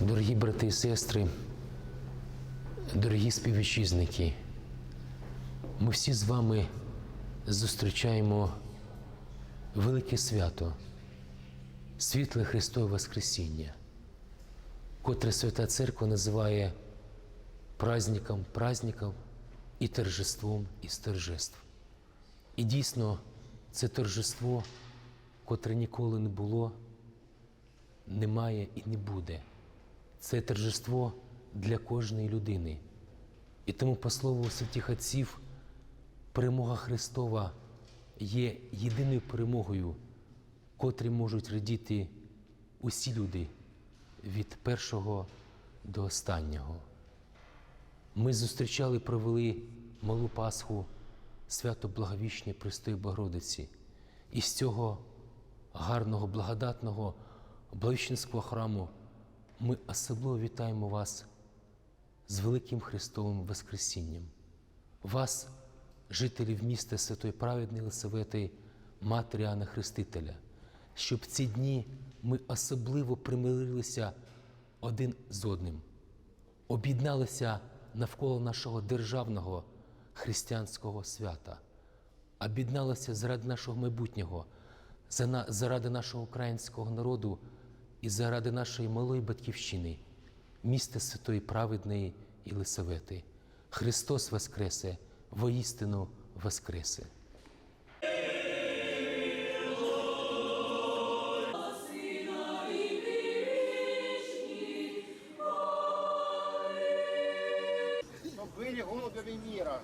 Дорогі брати і сестри, дорогі співвітчизники, ми всі з вами зустрічаємо велике свято, світле Христове Воскресіння, котре Свята Церква називає праздником праздників і торжеством із торжеств. І дійсно, це торжество, котре ніколи не було, немає і не буде. Це торжество для кожної людини. І тому, по слову святих отців, перемога Христова є єдиною перемогою, котрі можуть радіти усі люди від першого до останнього. Ми зустрічали, провели малу Пасху, свято Благовіщення Престої Богородиці. І з цього гарного, благодатного Благовіщенського храму ми особливо вітаємо вас з великим Христовим Воскресінням. Вас, жителів міста Святої Праведної Лисавети, Матері Анна Хрестителя, щоб ці дні ми особливо примирилися один з одним, об'єдналися навколо нашого державного християнського свята, об'єдналися заради нашого майбутнього, заради нашого українського народу і заради нашої малої батьківщини, міста святої праведної Єлисавети. Христос Воскресе, воістину Воскресе! были голубями мира.